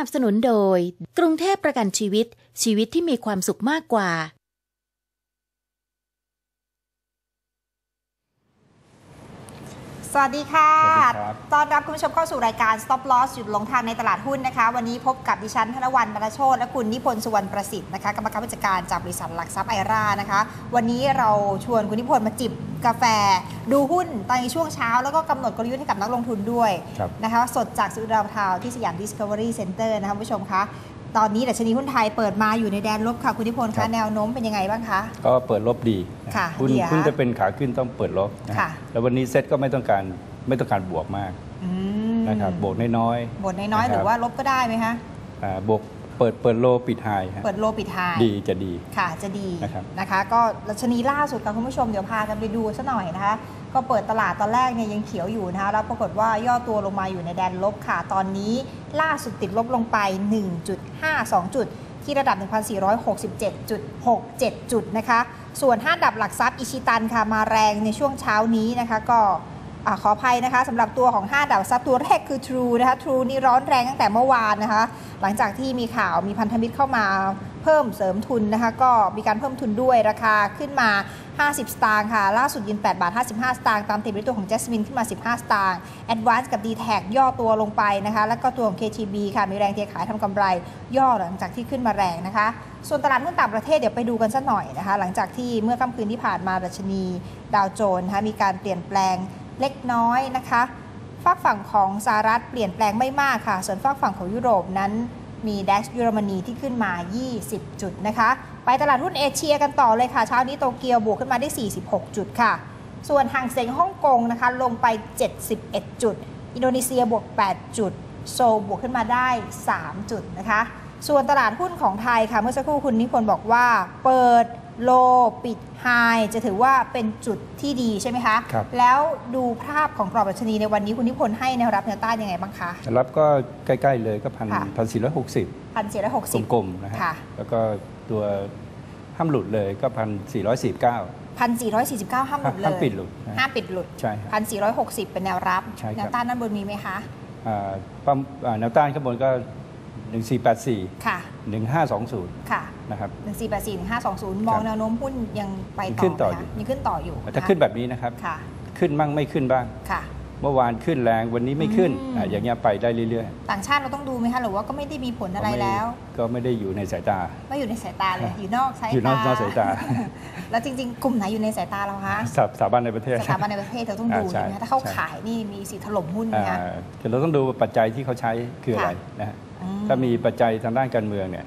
นับสนุนโดย กรุงเทพประกันชีวิตชีวิตที่มีความสุขมากกว่า สวัสดีค่ะสวัสดีครับต้อนรับคุณผู้ชมเข้าสู่รายการ Stop Loss หยุดลงทางในตลาดหุ้นนะคะ วันนี้พบกับดิฉันธนวันบรรณโชตและคุณนิพนธ์สุวรรณประสิทธิ์นะคะ กรรมการผู้จัดการจากบริษัทหลักทรัพย์ไอรานะคะ วันนี้เราชวนคุณนิพนธ์มาจิบกาแฟ ดูหุ้นตอนในช่วงเช้า แล้วก็กำหนดกลยุทธ์ให้กับนักลงทุนด้วยครับนะคะ สดจากสุดาวทาวน์ที่สยาม Discovery Center นะคะคุณผู้ชมคะ ตอนนี้ดัชนีหุ้นไทยเปิดมาอยู่ในแดนลบค่ะคุณนิพนธ์ครัคะบแนวโน้มเป็นยังไงบ้างคะ ก็เปิดลบดีนะค่ะหุ้นดีอะหุ้นจะเป็นขาขึ้นต้องเปิดลบนะค่ะแล้ววันนี้เซ็ตก็ไม่ต้องการไม่ต้องการบวกมากอืมนะครับบวกน้อยบทน้อยๆนะครับหรือว่าลบก็ได้ไหมคะๆอ่าบวก เปิดเปิดโลปิดไฮฮะเปิดโลปิดไฮดีจะดีค่ะจะดีนะครับนะคะ ก็รัชนีล่าสุดค่ะคุณผู้ชมเดี๋ยวพากันไปดูซะหน่อยนะคะ ก็เปิดตลาดตอนแรกเนี่ยยังเขียวอยู่นะคะแล้วปรากฏว่าย่อตัวลงมาอยู่ในแดนลบค่ะ ตอนนี้ล่าสุดติดลบลงไป 1.52 จุด ที่ระดับ 1,467.67 จุดนะคะ ส่วน 5 ดับหลักทรัพย์อิชิตันค่ะมาแรงในช่วงเช้านี้นะคะก็ อขออภัยนะคะสำหรับตัวของ 5ดับทรัพย์ตัวแรกคือ True นะคะ True นี่ร้อนแรงตั้งแต่เมื่อวานนะคะ หลังจากที่มีข่าวมีพันธมิตรเข้ามาเพิ่มเสริมทุนนะคะ ก็มีการเพิ่มทุนด้วยราคาขึ้นมา 50 สตางค์ค่ะ ล่าสุดยืน8บาท 55 สตางค์ตามติดด้วยตัวของ Jasmine ขึ้นมา 15 สตางค์ Advance กับ d t แทย่อตัวลงไปนะคะ แล้วก็ตัวของ KTB ค่ะ มีแรงเทขายทำกำไร ย่อหลังจากที่ขึ้นมาแรงนะคะ ส่วนตลาดหุ้นต่างประเทศเดี๋ยวไปดูกันสักหน่อยนะคะ หลังจากที่เมื่อค่ำคืนที่ผ่านมาดัชนีดาวโจนส์นะคะมีการเปลี่ยนแปลง เล็กน้อยนะคะฝากฝั่งของสหรัฐเปลี่ยนแปลงไม่มากค่ะ ส่วนฝากฝั่งของยุโรปนั้นมีดัชเยอรมนีที่ขึ้นมา 20 จุดนะคะ ไปตลาดหุ้นเอเชียกันต่อเลยค่ะ เช้านี้โตเกียวบวกขึ้นมาได้ 46 จุดค่ะ ส่วนห่างเซ็งฮ่องกงนะคะ ลงไป 71 จุด อินโดนีเซียบวก 8 จุด โซลบวกขึ้นมาได้ 3 จุดนะคะ ส่วนตลาดหุ้นของไทยค่ะ เมื่อสักครู่คุณนิพนธ์บอกว่าเปิด โลปิดไฮจะถือว่าเป็นจุดที่ดีใช่ไหมคะ ครับ แล้วดูภาพของกรอบดัชนีในวันนี้คุณนิพนธ์ให้แนวรับแนวต้านยังไงบ้างคะ รับก็ใกล้ ๆ เลยก็พันค่ะ พันสี่ร้อยหกสิบพันสี่ร้อยหกสิบ กลมๆนะฮะค่ะ แล้วก็ตัวห้ามหลุดเลยก็พันสี่ร้อยสี่เก้า พันสี่ร้อยสี่สิบเก้าห้ามหลุดเลยห้ามปิดหลุดนะห้ามปิดหลุดใช่ครับพันสี่ร้อยหกสิบเป็นแนวรับใช่ครับ แนวต้านด้านบนมีไหมคะ อ่าปั๊มอ่าแนวต้านข้างบนก็หนึ่งสี่แปดสี่ ค่ะ หนึ่งห้าสองศูนย์ค่ะนะครับหนึ่งสี่แปดสี่หนึ่งห้าสองศูนย์มองครับแนวโน้มหุ้นยังไปยังต่อขึ้นต่อไหมอยู่คะยังขึ้นต่ออยู่ถ้าะคะขึ้นแบบนี้นะครับค่ะขึ้นบ้างไม่ขึ้นบ้างค่ะ เมื่อวานขึ้นแรงวันนี้ไม่ขึ้นอืมอะอย่างเงี้ยไปได้เรื่อยต่างชาติเราต้องดูไหมคะหรือว่าก็ไม่ได้มีผลๆอะไรก็ม่แล้ว ก็ไม่ได้อยู่ในสายตา ไม่อยู่ในสายตาเลยอยู่นอกสายตาอยู่นอกนอกสายตา แล้วจริงๆ กลุ่มไหนอยู่ในสายตาเราคะสถาสถาบันในประเทศสถาบันในประเทศเราต้องดูอ่าใช่ใช่ไหมคะถ้าเขาใช่ขายนี่มีสิทธิ์ถล่มหุ้นไหมอ่าคะแต่เราต้องดูปัจจัยที่เขาใช้คืออะไรค่ะนะฮะอืถ้ามีปัจจัยทางด้านการเมืองเนี่ย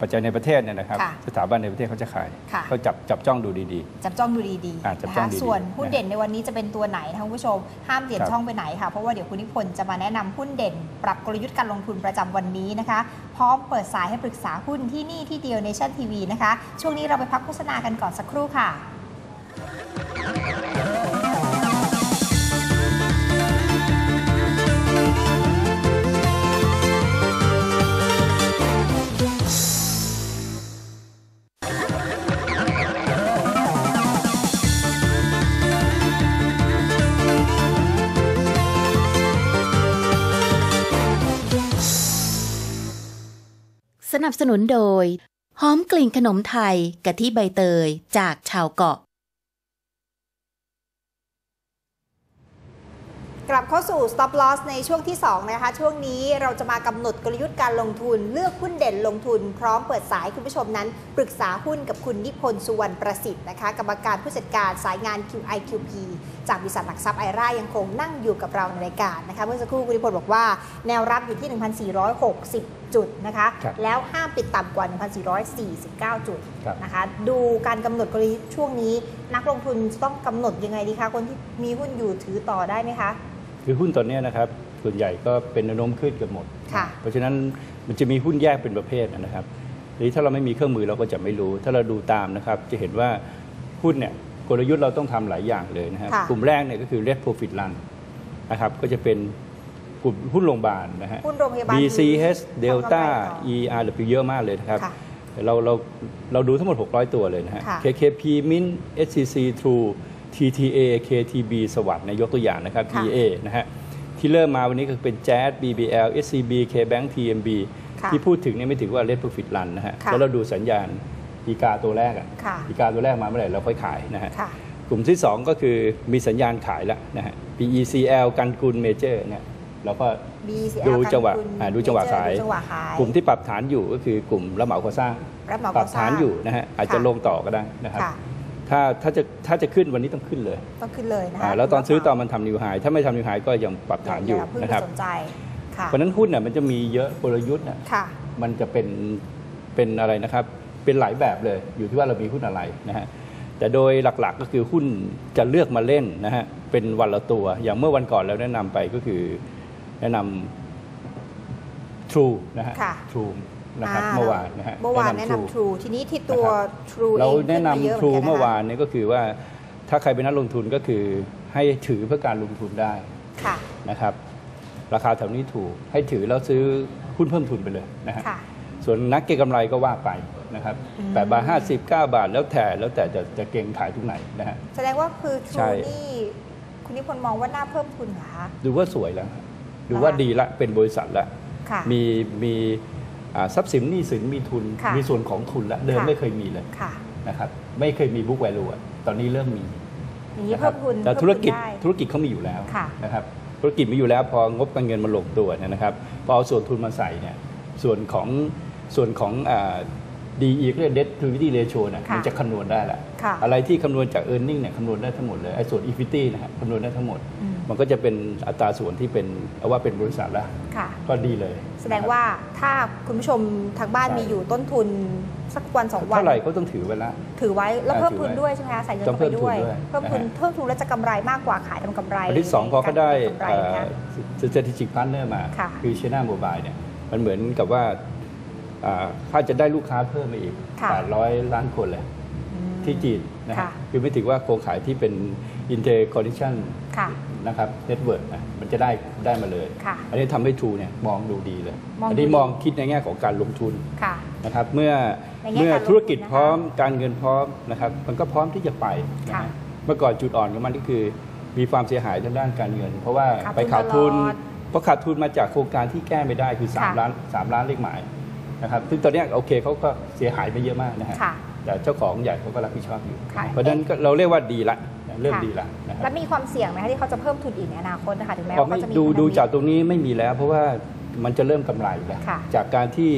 ปัจจัยในประเทศเนี่ยนะครับ ค่ะสถาบันในประเทศเขาจะขายค่ะ เขาจับจับจ้องดูดี จับจ้องดูดีอ่าๆจับนะจ้อคะงดีๆส่วนหุ้นนะเด่นในวันนี้จะเป็นตัวไหนนะคะคุณผู้ชม ห้ามเปลี่ยนครับ ช่องไปไหนค่ะ เพราะว่าเดี๋ยวคุณนิพนธ์จะมาแนะนำหุ้นเด่น ปรับกลยุทธ์การลงทุนประจำวันนี้นะคะ พร้อมเปิดสายให้ปรึกษาหุ้นที่นี่ที่เดียวในชั่นทีวีนะคะ ช่วงนี้เราไปพักโฆษณากันก่อนสักครู่ค่ะ นับสนุนโดย หอมกลิ่นขนมไทยกะทิใบเตยจากชาวเกาะ กลับเข้าสู่ stop loss ในช่วงที่ 2 นะคะ ช่วงนี้เราจะมากำหนดกลยุทธ์การลงทุน เลือกหุ้นเด่นลงทุน พร้อมเปิดสายคุณผู้ชมนั้น ปรึกษาหุ้นกับคุณนิพนธ์สุวรรณประสิทธิ์นะคะกรรมการผู้จัดการสายงาน QIQP จากบริษัทหลักทรัพย์ไอร่ายังคงนั่งอยู่กับเราในรายการนะคะเมื่อสักครู่คุณนิพนธ์บอกว่าแนวรับอยู่ที่ 1,460จุดนะคะครับแล้วห้ามปิดต่ำกว่า 1,449 จุดครับนะคะ ดูการกำหนดกลยุทธ์ช่วงนี้ นักลงทุนต้องกำหนดยังไงดีคะ คนที่มีหุ้นอยู่ถือต่อได้ไหมคะ คือหุ้นตอนเนี้ยนะครับ ส่วนใหญ่ก็เป็นแนวโน้มขึ้นเกันหมดค่ะเพราะฉะนั้นมันจะมีหุ้นแยกเป็นประเภทนะครับทีนี้ถ้าเราไม่มีเครื่องมือเราก็จะไม่รู้ ถ้าเราดูตามนะครับ จะเห็นว่าหุ้นเนี่ยกลยุทธ์เราต้องทำหลายอย่างเลยนะครับค่ะกลุ่มแรกเนี่ยก็คือ red profit run นะครับ ก็จะเป็น กลุ่มหุ้นโรงพยาบาลนะฮะ หุ้นโรงพยาบาล BCH ทำ Delta กำไรต่อ ERW เยอะมากเลยนะครับ ค่ะ เราเราเราดูทั้งหมด 600 ตัวเลยนะฮะ ค่ะ KKP Min SCC True TTA KTB สวัสด์นะยกตัวอย่างนะครับ ค่ะ PA นะฮะ ที่เริ่มมาวันนี้ก็เป็น Jazz BBL SCB KBank TMB ค่ะที่พูดถึงเนี่ยไม่ถือว่า Red Profit Run นะฮะ ค่ะ แล้วเราดูสัญญาณอีกาตัวแรกอะค่ะ อีกาตัวแรกมาเมื่อไหร่เราค่อยขายนะฮะ ค่ะ กลุ่มที่ 2 ก็คือมีสัญญาณขายแล้วนะฮะ PECL กันกุลเมเจอร์เนี่ย เราก็ BCL ดูจังหวะการคุณอ่าดูจังหวะ Major ขายดูจังหวะขายกลุ่มที่ปรับฐานอยู่ก็คือกลุ่มรับเหมาก่อสร้างรับเหมาปก่รัอบสร้าฐางนอยู่นะฮะอาจจะค่ะลงต่อก็ได้นะครับค่ะถ้าถ้าจะถ้าจะขึ้นวันนี้ต้องขึ้นเลยต้องขึ้นเลยนะอ่าคะแล้วตอนซื้อตอนมันทำนิวไฮถ้าไม่ทำนิวไฮก็ยังปรับฐานอยู่อย่าเพิ่งนะไปครับสนใจค่ะเพราะฉะนั้นหุ้นเนี่ยมันจะมีเยอะกลยุทธ์น่ะค่ะมันจะเป็นเป็นอะไรนะครับ เป็นหลายแบบเลยอยู่ที่ว่าเรามีหุ้นอะไรนะฮะแต่โดยหลักๆก็คือหุ้นจะเลือกมาเล่นนะฮะเป็นวันละตัว อย่างเมื่อวันก่อนเราแนะนำไปก็คือ แนะนำ True นะฮะ ค่ะ True นะครับอ่าเมื่อวานนะฮะเมื่อวานแนะนำ True ทีนี้ที่ตัวนะครับ True เราเองแนะนำขึ้มาเยอะ True หนกันเมื่อนะคะวานเนี่ยก็คือว่าถ้าใครเป็นนักลงทุนก็คือให้ถือเพื่อการลงทุนได้ค่ะ นะครับ ราคาแถวนี้ถูกให้ถือแล้วซื้อหุ้นเพิ่มทุนไปเลยนะฮะ ค่ะ ส่วนนักเก็งกำไรก็ว่าไปนะครับอืม แปดบาทห้าสิบเก้าบาทแล้วแต่แล้วแต่จะจะเก่งขายทุกไหนนะฮะ แสดงว่าคือ ใช่ True นี่คุณนิพนธ์มองว่าน่าเพิ่มทุนเหรอคะ ดูว่าสวยแล้วฮะ ดูว่าดีละเป็นบริษัทละค่ะมีมีอ่าทรัพย์สินหนี้สินมีทุนค่ะมีส่วนของทุนละเดิมค่ะไม่เคยมีเลยค่ะนะครับไม่เคยมีบุ๊กแวลูตอนนี้เริ่มมีอย่างนี้นะครัเพิ่มทุนแต่เพิ่มธุรกิจได้ธุรกิจเขามีอยู่แล้วค่ะนะครับธุรกิจมีอยู่แล้วพองบการเงินมาลงตัวเนี่ยนะครับพอเอาส่วนทุนมาใส่เนี่ยส่วนของส่วนของ ดีอีก็เรียก debt to equity ratio เนี่ยค่ะมันจะคำนวณได้แหละค่ะอะไรที่คำนวณจาก e a r n i n g เนี่ยคำนวณได้ทั้งหมดเลยไอ้ส่วน equity นะครับคำนวณได้ทั้งหมดอืมมันก็จะเป็นอัตราส่วนที่เป็นเอาว่าเป็นบริษัทแล้วค่ะก็ดีเลย แสดงว่าถ้าคุณผู้ชมทางบ้านใช่มีอยู่ต้นทุนสักวันสองวันเท่าไหร่ก็ต้องถือไว้ละถือไว้แล้วอ่าเพิ่มถือทุนไว้ด้วยใช่ไหมคะใส่เงินต้องเข้าไปด้วยเพิ่เพิ่มมทุทุนนด้วยเพิ่มทุนแล้วจะกำไรมากกว่าขายทำกำไรอันที่สองพอเขาได้กำไรนะคะเศรษฐกิจพาร์ทเนอร์มาค่ะคือ China Mobile เนี่ยมันเหมือนกับว่าอ่า ถ้าจะได้ลูกค้าเพิ่มมาอีกค่ะ800 ล้านคนเลยอืมที่จีนนะฮะค่ะคือไม่ถึงว่าโครงข่ายที่เป็น interconnection ค่ะนะครับเน็ตเวิร์กนะมันจะได้ได้มาเลยค่ะอันนี้ทำให้ True เนี่ยมองดูดีเลยมองดูอันนี้ดีมองคิดในแง่ของการลงทุนค่ะนะครับเมื่อในแง่เมื่อการลงทุนธุรกิจนะคะพร้อมการเงินพร้อมนะครับมันก็พร้อมที่จะไปนะค่ะฮะเมื่อก่อนจุดอ่อนของมันก็คือ มีความเสียหายทางด้านการเงิน เพราะว่าขาดทุนไปขาดทุนตลอดเพราะขาดทุนมาจากโครงการที่แก้ไม่ได้คือค่ะ3ล้าน 3 ล้านเลขหมาย นะครับซึ่งตอนเนี้ยโอเคเขาก็เสียหายไปเยอะมากนะฮะค่ะ แต่เจ้าของใหญ่เขาก็รับผิดชอบอยู่ ค่ะ เพราะฉะนั้นก็เราเรียกว่าดีละเริ่มค่ะดีละนะครับ แล้วมีความเสี่ยงไหมคะที่เขาจะเพิ่มทุนอีกในอนาคตนะคะถึงแม้พอว่าไม่เขาจะมีดูพันธดูมิตรจากตรงนี้ไม่มีแล้ว เพราะว่ามันจะเริ่มกำไรแล้วค่ะจากการที่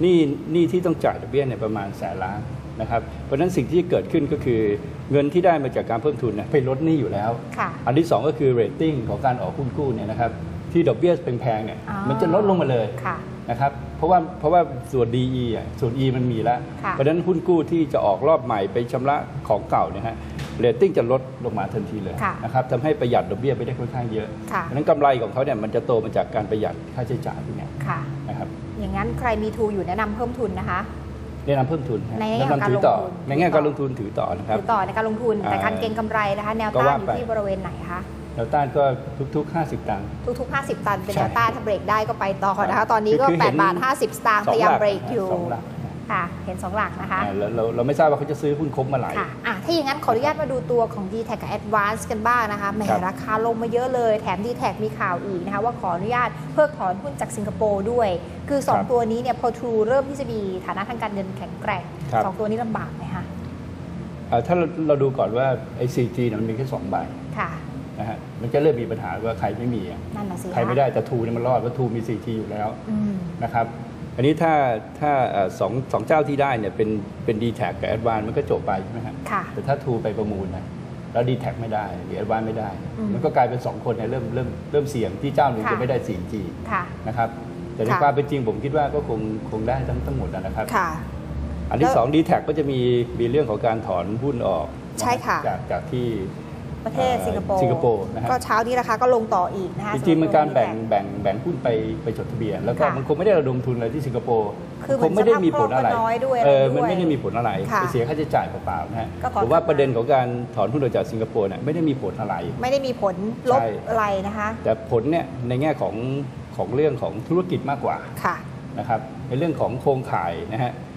หนี้หนี้ที่ต้องจ่ายดอกเบี้ยเนี่ยประมาณแสนล้านนะครับเพราะฉะนั้นสิ่งที่เกิดขึ้นก็คือเงินที่ได้มาจากการเพิ่มทุนเนี่ยไปลดหนี้อยู่แล้ว ค่ะ อันที่2ก็คือเรตติ้งของการออกหุ้นกู้เนี่ยนะครับที่ดอกเบี้ยแพงๆเนี่ยอ๋อมันจะลดลงมาเลย ค่ะ นะครับเพราะว่าเพราะว่าส่วน DE อะส่วน E มันมีแล้วค่ะเพราะฉะนั้นหุ้นกู้ที่จะออกรอบใหม่ไปชำระของเก่าเนี่ยฮะเรตติ้งจะลดลงมาทันทีเลยค่ะนะครับทำให้ประหยัดดอกเบี้ยไปได้ค่อนข้างเยอะค่ะเพราะฉะนั้นกำไรของเขาเนี่ยมันจะโตมาจากการประหยัดค่าใช้จ่ายพวกเนี้ยค่ะนะครับอย่างนั้นใครมีทูอยู่แนะนำเพิ่มทุนนะคะแนะนำเพิ่มทุนฮะในแง่แนะของนำถือต่อการลงทุนในแง่การลงทุนถือต่อนะครับถือต่อในการลงทุนแต่อ่าการเก็งกำไรนะคะแนวก็ต้านว่าอยู่ไปที่บริเวณไหนคะ แนวต้านก็ทุก ๆ 50 ตังค์ทุก ๆ 50 ตันเป็นใช่แนวต้านถ้าเบรกได้ก็ไปต่อนะครัคะบตอนนี้ก็คือเห็น8บาท50 สตางค์สอพงยายามหลักเบรกอยู่สองหลักค่ะเห็น 2 หลักนะคะอ่าเราเราเราไม่ทราบว่าเขาจะซื้อหุ้นครบเมื่อไหร่ค่ะอะถ้าอย่างนั้นขออนุญาตมาดูตัวของ d t แทกับ Advance กันบ้างนะคะแหมครับราคาลงมาเยอะเลย แถม d t แทมีข่าวอีกนะคะว่าขออนุญาตเพิกถอนหุ้นจากสิงคโปร์ด้วย คือ 2 ตัวนี้เนี่ยพอ True เริ่มที่จะมีฐานะทางการเงินแข็งแกร่งครับสองตัวนี้ลำบากไหมคะอ่าถ้าเราเราดูก่อนว่าไอ้ 4G เนี่ยมันมีแค่สองใบค่ะ นะฮะมันจะเริ่มมีปัญหาว่าใครไม่มีอะนั่นน่ะสิใครไม่ได้แต่ทูเนี่ยมันรอดเพราะทูมี 4G อยู่แล้วอืมนะครับอันนี้ถ้าถ้าเอ่อสองสองเจ้าที่ได้เนี่ยเป็นเป็นดีแท็กับแอดวานมันก็จบไปใช่ไหมฮะค่ะแต่ถ้าทูไปประมูลนะแล้วดีแท็ไม่ได้หรือแอดวานไม่ได้อืมมันก็กลายเป็น 2 คนเนี่ยเริ่มเริ่มเริ่มเสี่ยงที่เจ้าหนึ่งค่ะจะไม่ได้ 4G ค่ะนะครับแต่ในค่ะความเป็นจริงผมคิดว่าก็คงคงได้ทั้งทั้งหมดนะครับค่ะอันที่แล้วสองดีแท็ก็จะมีมีเรื่องของการถอนหุ้นออกนใช่ค่ะจากจากที่ ประเทศสิงคโปร์สิงคโปร์นะฮะก็เช้านี้ราคาก็ลงต่ออีกนะคะจริงๆมันการสำหแบ่งตัวแบ่งแบ่งหุ้นไปไปจดทะเบียน แล้วก็ค่ะมันคงไม่ได้ระดมทุนอะไรที่สิงคโปร์คือเหมืคอนงไม่ได้มีผลอะไรสภาพคล่องก็น้อยด้วยเอออะไรด้วยมันไม่ได้มีผลอะไรค่ะไปเสียค่าใช้จ่ายเปล่าๆนะฮะก็ถอนผมว่ากลับมาประเด็นของการถอนหุ้นออกจากสิงคโปร์เนี่ยไม่ได้มีผลอะไร ไม่ได้มีผลลบใช่อะไรนะคะแต่ผลเนี่ยในแง่ของของเรื่องของธุรกิจมากกว่าค่ะนะครับในเรื่องของโครงข่ายนะฮะอ่า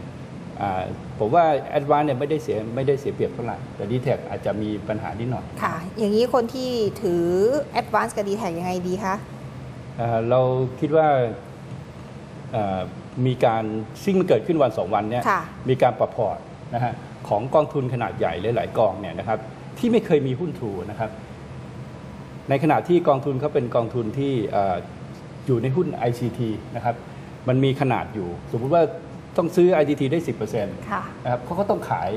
ผมว่าแอดวานเนี่ยไม่ได้เสียไม่ได้เสียเปรียบเท่าไหร่แต่ดีแท็อาจจะมีปัญหานิดหน่อย ค่ะ อย่างนี้คนที่ถือ Advance กับ d t แทยังไงดีคะเอ่อเราคิดว่าเอ่อมีการซึ่งมันเกิดขึ้นวันสองวันเนี่ยค่ะมีการปรับพอร์ตนะฮะของกองทุนขนาดใหญ่หลายๆกองเนี่ยนะครับที่ไม่เคยมีหุ้นทรูนะครับ ในขณะที่กองทุนเขาเป็นกองทุนที่เอ่ออยู่ในหุ้น ICT นะครับมันมีขนาดอยู่ สมมุติว่า ต้องซื้อ ICT ได้ 10%ค่ะนะครับเขาก็ต้องขาย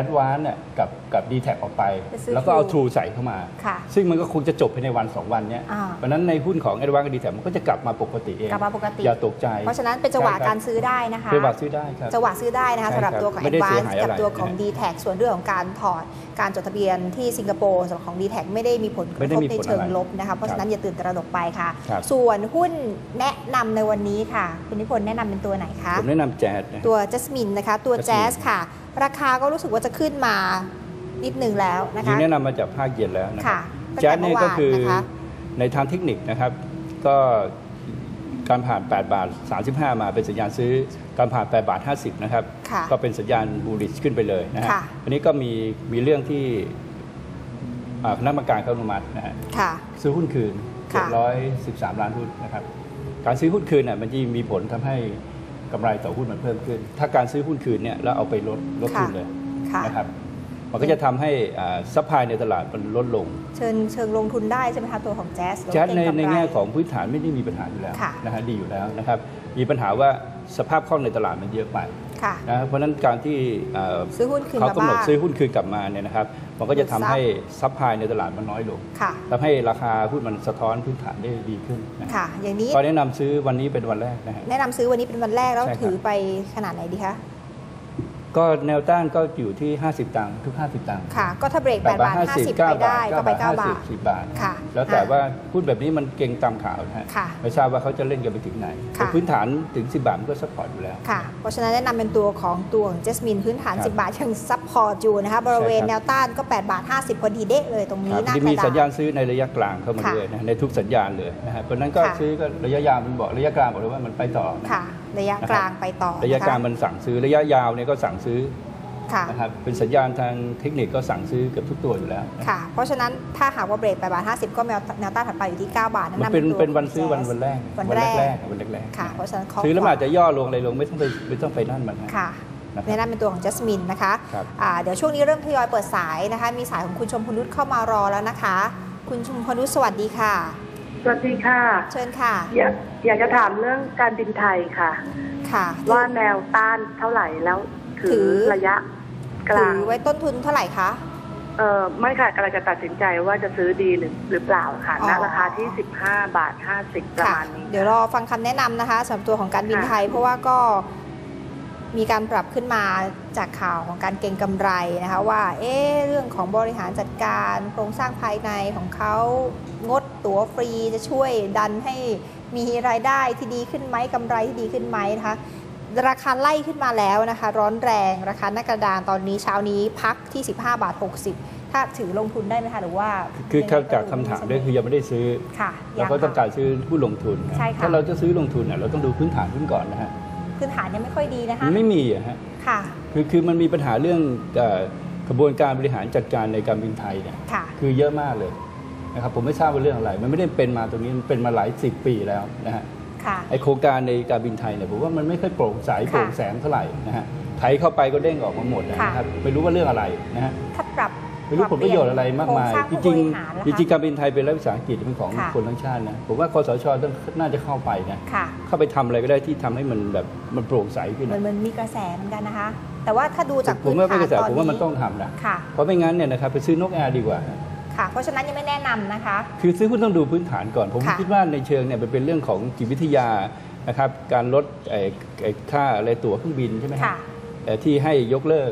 a d v a n c e เนี่ยกับกับ d t แทออกไปไปซื้อแล้วก็เอา True True ใส่เข้ามาค่ะซึ่งมันก็คงจะจบภายในวัน 2 วันเนี้ยอ่าเพราะฉะนั้นในหุ้นของ a d v a n c e กับ d t แทมันก็จะกลับมาปกติเองกลับมาปกติอย่าตกใจ เพราะฉะนั้นเป็นจังหวะการซื้อได้นะคะเป็นจังหวะซื้อได้ครับจังหวะซื้อได้นะคะใช่สำหรับครับตัวของไม่ได้เสีย Advance หายอะไรกับตัวของนะ d t แทส่วนเรื่องของการถอดการจดทะเบียนที่สิงคโปร์สำหรับของ d t แทไม่ได้มีผลกไม่ระได้ทบมีในผลเชิงอะไรลบนะคะเพราะฉะนั้นอย่าตื่นตระหนกไปค่ะครับส่วนหุ้นแนะนำในวันนี้ค่ะ คุณนิพนธ์แนะนำเป็นตัวไหนคะผมแนะนำแจ๊ดนะตัว Jasmine นะคะ ตัว Jasmine แจ๊สค่ะ ราคาก็รู้สึกว่าจะขึ้นมานิดหนึ่งแล้วนะยิงคะแนะนำมาจากภาคเย็นแล้วนะครัค่ะบตั้งแจ๊แต่ดเมื่เนี่อยวาก็นคือนะคะในทางเทคนิคนะครับ ก็การผ่าน 8 บาท 35 มาเป็นสัญญาณซื้อ การผ่าน 8 บาท 50 นะครับค่ะก็เป็นสัญญาณบูริชขึ้นไปเลยนะฮะค่ะอันนี้ก็มีมีเรื่องที่อ่าคณะกรรมการเขาอนุมัตินะฮะค่ะซื้อหุ้นคืนค่ะ713 ล้านหุ้นนะครับ การซื้อหุ้นคืนเนี่ยมันจะมีผลทำให้ กำไรต่อหุ้นมันเพิ่มขึ้น ถ้าการซื้อหุ้นคืนเนี่ยแล้วเอาไปลดลดทุนเลยค่ะ นะครับ มันก็จะทำให้ซัพพลายในตลาดมันลดลง เชิญเชิงลงทุนได้ใช่ไหมคะตัวของแจ๊สหรือว่าแจ๊ดในเก็งกำไร ในแง่ของพื้นฐานไม่ได้มีปัญหาอยู่แล้วค่ะ นะฮะดีอยู่แล้วนะครับ มีปัญหาว่าสภาพคล่องในตลาดมันเยอะไปค่ะ นะครับเพราะฉะนั้นการที่เอ่อซื้อหุ้นคืนเขามากำหนดบ้างซื้อหุ้นคืนกลับมาเนี่ยนะครับมันก็จะทำให้ซัพพลายในตลาดมันน้อยลงค่ะทำให้ราคาหุ้นมันสะท้อนพื้นฐานได้ดีขึ้นนะค่ะอย่างนี้ก็แนะนำซื้อวันนี้เป็นวันแรกนะฮะแนะนำซื้อวันนี้เป็นวันแรกแล้วใช่ครับถือไปขนาดไหนดีคะ ก็แนวต้านก็อยู่ที่ 50 ตังค์ทุก 50 ตังค์ค่ะ ก็ถ้าเบรก8บาท50 ไปได้ ก็ไป 9 บาท10บาท ค่ะ แล้วแต่อะว่าหุ้นแบบนี้มันเก่งตามข่าวนะฮะค่ะไม่ทราบว่าเขาจะเล่นกันไปถึงไหนค่ะแต่พื้นฐานถึง 10 บาทมันก็ซัพพอร์ตอยู่แล้ว ค่ะ เพราะฉะนั้นแนะนำเป็นตัวของตัวของเจสมินพื้นฐานครับ10 บาทยังซับพอร์ตอยู่นะคะบริเวณใช่ครับแนวต้านก็ 8 บาท 50พอดีเดะเลยตรงคนี้รับหน้าที่กมีระสัญดาญาษณซื้อในระยะกลางเข้ามาค่ะด้วยนะในทุกสัญญาณเลยนะฮะเพราะฉะนั้นก็ค่ะซื้อก็ระยะยาวมันบอกระยะกลางบอกเลยว่ามันไปต่อนะค่ะระยะนะครับกลางไปต่อระยะนคกลางมันสั่งซื้อระยะยาวเนี่ยก็สั่งซื้อค่ะนะครับเป็นสัญญาณทางเทคนิคก็สั่งซื้อเกือบทุกตัวอยู่แล้วนะค่ะ เพราะฉะนั้นถ้าหากว่าเบรก8บาท 50 ก็แนวแนวต้านถัดไปอยู่ที่ 9 บาทมันแนะนำเป็นตัวเป็นวันซื้อของวันวันแรกวันวันแรแรกกๆวันแรกๆค่ะเพราะฉะนั้นข้ซื้อแล้วมันอาจจะย่อลงอะไรลงไม่ต้องไปไม่ต้องไปนั่นมันฮะค่ะนะครับแนะนำเป็นตัวของจัสมินนะคะครับอ่าเดี๋ยวช่วงนี้เริ่มทยอยเปิดสายนะคะ มีสายของคุณชมพนุษเข้ามารอแล้วนะคะ คุณชมพนุษสวัสดีค่ะ สวัสดีค่ะ เชิญค่ะ อยากอยากจะถามเรื่องการบินไทยค่ะ ค่ะ ว่าแนวต้านเท่าไหร่แล้ว ถืถืออระยะกถืลางอไว้ต้นทุนเท่าไหร่คะ เออไม่ค่ะกำลังจะตัดสินใจว่าจะซื้อดีหรือหรือเปล่าค่ะอ๋อณราคาที่ 15 บาท 50 ประค่ะ มาณนี้ เดี๋ยวรอฟังคำแนะนำนะคะสำหรับตัวของการบินไทย เพราะว่าก็มีการปรับขึ้นมาจากข่าวของการเก็งกำไรนะคะว่าเอ๊ะเรื่องของบริหารจัดการโครงสร้างภายในของเขางดตั๋วฟรีจะช่วยดันให้มีรายได้ที่ดีขึ้นไหมกำไรที่ดีขึ้นไหมนะคะ ราคาไล่ขึ้นมาแล้วนะคะ ร้อนแรงราคาหน้ากระดานตอนนี้เช้านี้พักที่ 15 บาท 60 ถ้าถือลงทุนได้ไหมคะหรือว่า คือยังไงจากคำถามด้วยคือยังไม่ได้ซื้อค่ะเรายังก็ต้องค่ะการซื้อหุ้นลงทุนนะใช่ค่ะถ้าเราจะซื้อลงทุนเนี่ยเราต้องดูพื้นฐานหุ้นก่อนนะฮะพื้นฐานยังไม่ค่อยดีนะคะมันไม่มีอะฮะค่ะคือคือมันมีปัญหาเรื่องเอ่อกระบวนการบริหารจัดการในการบินไทยเนี่ยค่ะคือเยอะมากเลยนะครับผมไม่ทราบว่าเรื่องอะไร มันไม่ได้เป็นมาตรงนี้มันเป็นมาหลายสิบปีแล้วนะฮะ ค่ะไอโครงการในการบินไทยเนี่ยผมว่ามันไม่ค่อยโปร่งใสค่ะโปร่งแสงเท่าไหร่นะฮะไทยเข้าไปก็เด้งออกมาหมดนะค่ะครับไม่รู้ว่าเรื่องอะไรนะฮะถ้าปรับไม่รู้ผลประโยชน์อะไรมากมายโคงสจร้งริงผู้บหาๆจริงๆการบินไทยเป็นรัฐวิสาหกิจเป็นของค่ะคนทั้งชาตินะผมว่าคสชต้องน่าจะเข้าไปนะค่ะเข้าไปทำอะไรก็ได้ที่ทำให้มันแบบมันโปร่งใสขึ้นเหมือนนะมันมีกระแสเหมือนกันนะคะ แต่ว่าถ้าดูจากผพื้มนว่าไม่ฐานกระแสตอนผมว่ามันนี้ต้องทำนะค่ะเพราะไม่งั้นเนี่ยนะครับไปซื้อนกแอร์ดีกว่า ค่ะเพราะฉะนั้นยังไม่แนะนำนะคะ คือซื้อหุ้นต้องดูพื้นฐานก่อน ผมค่ะคิดว่าในเชิงเนี่ยมันเป็นเรื่องของจิตวิทยานะครับการลดไอ้ไอ้ค่าอะไรตั๋วเครื่องบินใช่ไหมครับค่ะเอ่อที่ให้ยกเลิก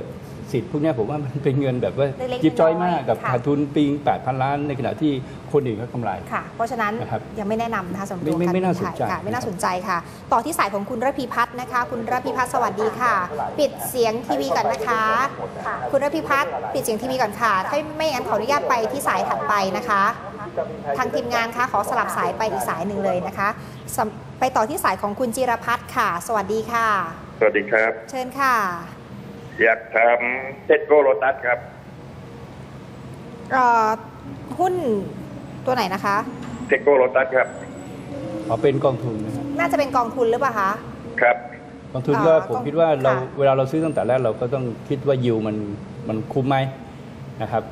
สิทธิ์พวกเนี้ยผมว่ามันเป็นเงินแบบว่าเล็กๆยิบจ้อยมากน้อยๆกับค่ะขาดทุนปีง8,000 ล้าน ในขณะที่คนอื่นเขากำไรค่ะเพราะฉะนั้นนะครับยังไม่แนะนำนะคะสำหรับไม่ตัวไม่การไม่น่าบินไทยสนใจค่ะไม่น่านะครับสนใจค่ะ ต่อที่สายของคุณระพีพัฒน์นะคะ คุณระพีพัฒน์สวัสดีค่ะ ปิดเสียงทีวีก่อนนะคะ คุณระพีพัฒน์ปิดเสียงทีวีก่อนค่ะถ้าไม่อย่างนั้นขออนุญาตไปที่สายถัดไปนะคะ ทางทีมงานคะขอสลับสายไปอีกสายหนึ่งเลยนะคะสำไปต่อที่สายของคุณจิรพัฒน์ค่ะ สวัสดีค่ะ สวัสดีครับ เชิญค่ะ อยากถามเท็ดโกโรตัสครับ เอ่อหุ้นตัวไหนนะคะ เท็ดโกโรตัสครับ ขอเป็นกองทุนนะครับน่าจะเป็นกองทุนหรือเปล่าคะ ครับ กองทุนก็อ่าผมกองคิดว่าเราค่ะ เวลาเราซื้อตั้งแต่แรกเราก็ต้องคิดว่ายิวมันมันคุ้มไหมนะครับ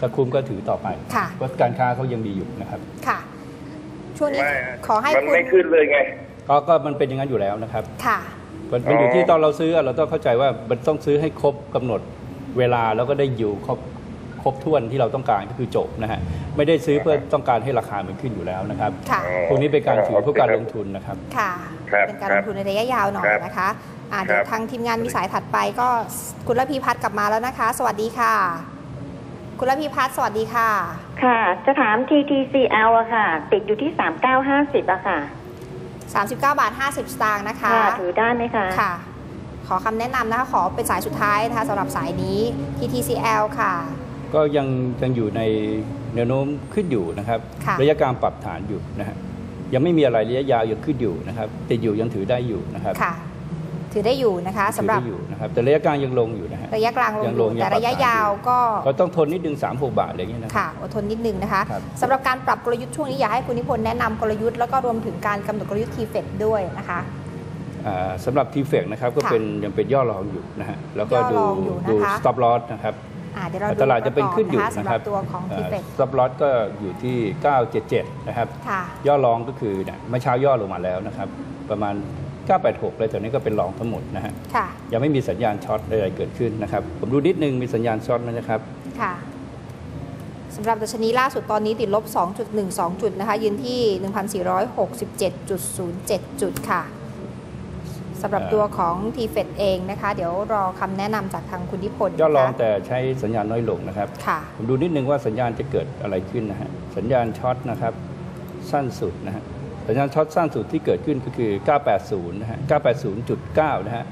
ถ้าคุ้มก็ถือต่อไปค่ะ เพราะการค้าเขายังดีอยู่นะครับค่ะ ช่วงนี้ไม่ขอให้มันคุณไม่ขึ้นเลยไง ก็ก็มันเป็นอย่างนั้นอยู่แล้วนะครับ ค่ะ มันมันอยู่ที่ตอนเราซื้อเราต้องเข้าใจว่ามันต้องซื้อให้ครบกำหนดเวลาแล้วก็ได้อยู่ครบครบถ้วนที่เราต้องการก็คือจบนะฮะไม่ได้ซื้อเพื่อต้องการให้ราคามันขึ้นอยู่แล้วนะครับค่ะพวกนี้เป็นการถือเพื่อการลงทุนนะครับค่ะครับเป็นการลงทุนในระยะยาวหน่อยครับนะคะอ่าเดี๋ยวครับทางทีมงานมีสายถัดไปก็คุณระพีพัฒน์กลับมาแล้วนะคะ สวัสดีค่ะ คุณระพีพัฒน์สวัสดีค่ะ ค่ะ จะถาม TTCL อะค่ะ ติดอยู่ที่ 3950อะค่ะ 39 บาท 50 สตางค์นะคะค่ะถือได้ไหมคะค่ะ ขอคำแนะนำนะคะ ขอเป็นสายสุดท้ายนะคะสำหรับสายนี้ TTCL ค่ะ ก็ยังยังอยู่ในแนวโน้มขึ้นอยู่นะครับ ค่ะ ระยะกลางปรับฐานอยู่นะฮะยังไม่มีอะไรระยะยาวยังขึ้นอยู่นะครับติดอยู่ยังถือได้อยู่นะครับ ค่ะ ถือได้อยู่นะคะถืสำอหรับได้อยู่นะครับแต่ระยะกลางยังลงอยู่นะฮะระยะกลางลงยังอลยู่งยังแต่ระยะปรับฐานยาวอยู่ก็ก็ต้องทนนิดนึง3 6บาทอะไรอย่างเงี้ยนะค่ะอดทนนิดนึงนะคะครับสำหรับการปรับกลยุทธ์ช่วงนี้อยากให้คุณนิพนธ์แนะนำกลยุทธ์แล้วก็รวมถึงการกำหนดกลยุทธ์ทีเฟดด้วยนะคะอ่าสำหรับทีเฟกนะครับก็ค่ะเป็นยังเป็นย่อรองอยู่นะฮะแล้วก็ย่อดูรองอยู่นะคะดู stop loss นะครับอ่าเดี๋ยวเราดูตลาดจะเป็นขึ้นอยู่ก่นะสำหครัรับบตัวของทีเฟดสต็อปลอสก็อยู่ที่ 977 นะครับค่ะย่อรองก็คือเนี่ยเมื่อเช้าย่อลงมาแล้วนะครับประมาณ 986 เลยแต่นี้ก็เป็นรองทั้งหมดนะฮะค่ะยังไม่มีสัญญาณช็อตใดๆเกิดขึ้นนะครับ ผมดูนิดนึงมีสัญญาณช็อตไหมนะครับ ค่ะสำหรับดัชนีล่าสุดตอนนี้ติดลบ 2.12 จุดนะคะยืนที่ 1,467.07 จุดค่ะสำหรับเอ่อตัวของ t f e d เองนะคะ เดี๋ยวรอคำแนะนำจากทางคุณนิพนธ์ย่อรองนะคะแต่ใช้สัญญาณน้อยลงนะครับค่ะผมดูนิดนึงว่าสัญญาณจะเกิดอะไรขึ้นนะฮะสัญญาณช็อตนะครับ สั้นสุดนะฮะ สัญญาณช็อตสั้นสุดที่เกิดขึ้นก็คือ 980 นะฮะ 980.9 นะฮะ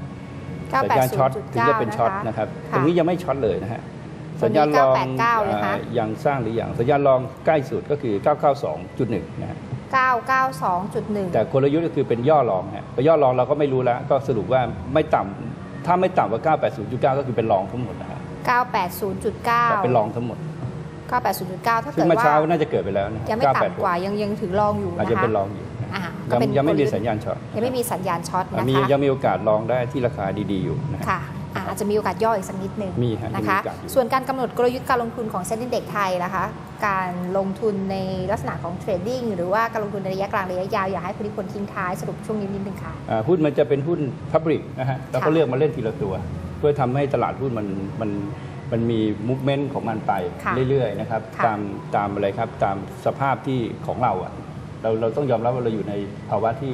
สัญญาณช็อตถึงจะเป็นช็อตนะครับ ตรงนี้ยังไม่ช็อตเลยนะฮะตรงนี้สัญญาณรอง989เลยคะอ่ายังสร้างหรือยัง สัญญาณรองใกล้สุดก็คือ 992.1 นะฮะ992.1 แต่กลยุทธ์ก็คือเป็นย่อรองฮะพอย่อรองเราก็ไม่รู้แล้ว ก็สรุปว่าไม่ต่ำถ้าไม่ต่ำกว่า 980.9 ก็คือเป็นรองทั้งหมดนะฮะแต่980.9 เป็นรองทั้งหมด 980.9ถ้าซึ่เกิงดเมื่อว่าเช้าน่าจะเกิดไปแล้วนะยังไม่ต่ำกว่ายังยังถือรองอยู่อาจนะจะคะเป็นรองอยู่นะอ่าก็ยังเป็นยังไม่มีกลยุทธ์สัญญาณช็อตยังไม่มีสัญญาณช็อตนะมีคะยังมีโอกาสลองได้ที่ราคาดีๆอยู่นะฮะค่ะอ่าอาจจะมีโอกาสย่ออีกสักนิดหนึ่งมีฮะนะคะมีโอกาสอยู่ส่วนการกำหนดกลยุทธ์การลงทุนของเซ็นดิเด็กไทยนะคะ การลงทุนในลักษณะของเทรดดิ้งหรือว่าการลงทุนในระยะกลางระยะยาว อยากให้คุณนิพนธ์ทิ้งท้ายสรุปช่วงนี้นิดนึงค่ะอ่าหุ้นมันจะเป็นหุ้นพับริกนะฮะแล้วก็ค่ะเลือกมาเล่นทีละตัว เพื่อทำให้ตลาดหุ้นมันมัน มันมีมูฟเมนต์ของมันไปค่ะเรื่อยๆนะครับค่ะตามตามอะไรครับตามสภาพที่ของเราอะเราเราต้องยอมรับว่าเราอยู่ในภาวะที่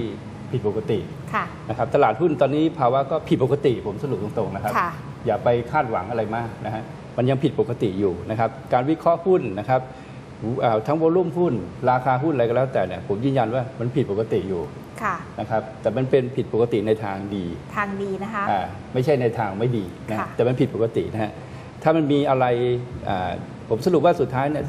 ผิดปกติค่ะ นะครับตลาดหุ้นตอนนี้ภาวะก็ผิดปกติผมสรุปตรงๆนะครับ ค่ะ อย่าไปคาดหวังอะไรมากนะฮะมันยังผิดปกติอยู่นะครับการวิเคราะห์หุ้นนะครับอ่าทั้งวอลุ่มหุ้น ราคาหุ้นอะไรก็แล้วแต่เนี่ยผมยืนยันว่ามันผิดปกติอยู่ค่ะ นะครับแต่มันเป็นผิดปกติในทางดี ทางดีนะคะ อ่าไม่ใช่ในทางไม่ดีนะค่ะ แต่มันผิดปกตินะฮะ ถ้ามันมีอะไรอ่าผมสรุปว่าสุดท้ายเนี่ย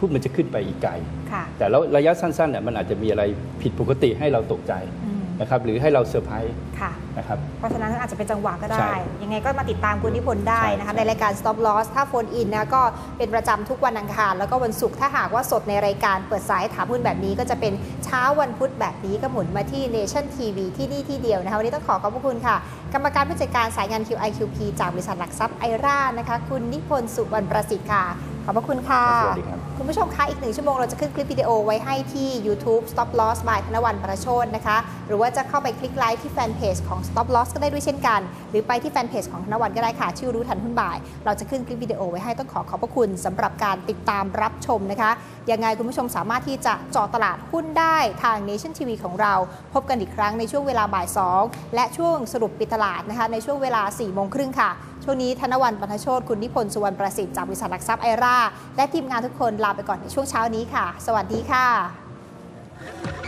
หุ้นมันจะขึ้นไปอีกไกลค่ะแต่แล้วระยะสั้นๆเนี่ยมันอาจจะมีอะไรผิดปกติให้เราตกใจอืม นะครับหรือให้เราเซอร์ไพรส์ค่ะนะครับเพราะฉะนั้นอาจจะเป็นจังหวะก็ใช่ได้ ยังไงก็มาติดตามคุณนิพนธ์ได้นะคะใช่ในรายการ Stop Loss ถ้าโฟนอินนะก็เป็นประจำทุกวันอังคาร แล้วก็วันศุกร์ถ้าหากว่าสดในรายการเปิดสายถามหุ้นแบบนี้ ก็จะเป็นเช้าวันพุธแบบนี้ก็หมุนมาที่ Nation TV ที่นี่ที่เดียวนะคะวันนี้ต้องขอขอบพระคุณค่ะ กรรมการผู้จัดการสายงาน QIQP จากบริษัทหลักทรัพย์ไอร่านะคะ คุณนิพนธ์สุวรรณประสิทธิ์ค่ะขอบพระคุณค่ะสวัสดีครับ คุณผู้ชมคะอีกหนึ่งชั่วโมงเราจะขึ้นคลิปวิดีโอไว้ให้ที่ YouTube Stop Loss by ธนวันประโชนนะคะ หรือว่าจะเข้าไปคลิกไลค์ที่แฟนเพจของ Stop Loss ก็ได้ด้วยเช่นกัน หรือไปที่แฟนเพจของธนวันก็ได้ค่ะ ชื่อรู้ทันหุ้นบ่าย เราจะขึ้นคลิปวิดีโอไว้ให้ต้องขอขอบพระคุณสำหรับการติดตามรับชมนะคะ ยังไงคุณผู้ชมสามารถที่จะเจาะตลาดหุ้นได้ทาง Nation TV ของเรา พบกันอีกครั้งในช่วงเวลาบ่าย 2 และช่วงสรุปปิดตลาดนะคะในช่วงเวลา4โมงครึ่งค่ะ ช่วงนี้ธนวันปัทโชตคุณนิพนธ์สุวรรณประสิทธิ์จากบริษัทหลักทรัพย์ไอราและทีมงานทุกคนลาไปก่อนในช่วงเช้านี้ค่ะ สวัสดีค่ะ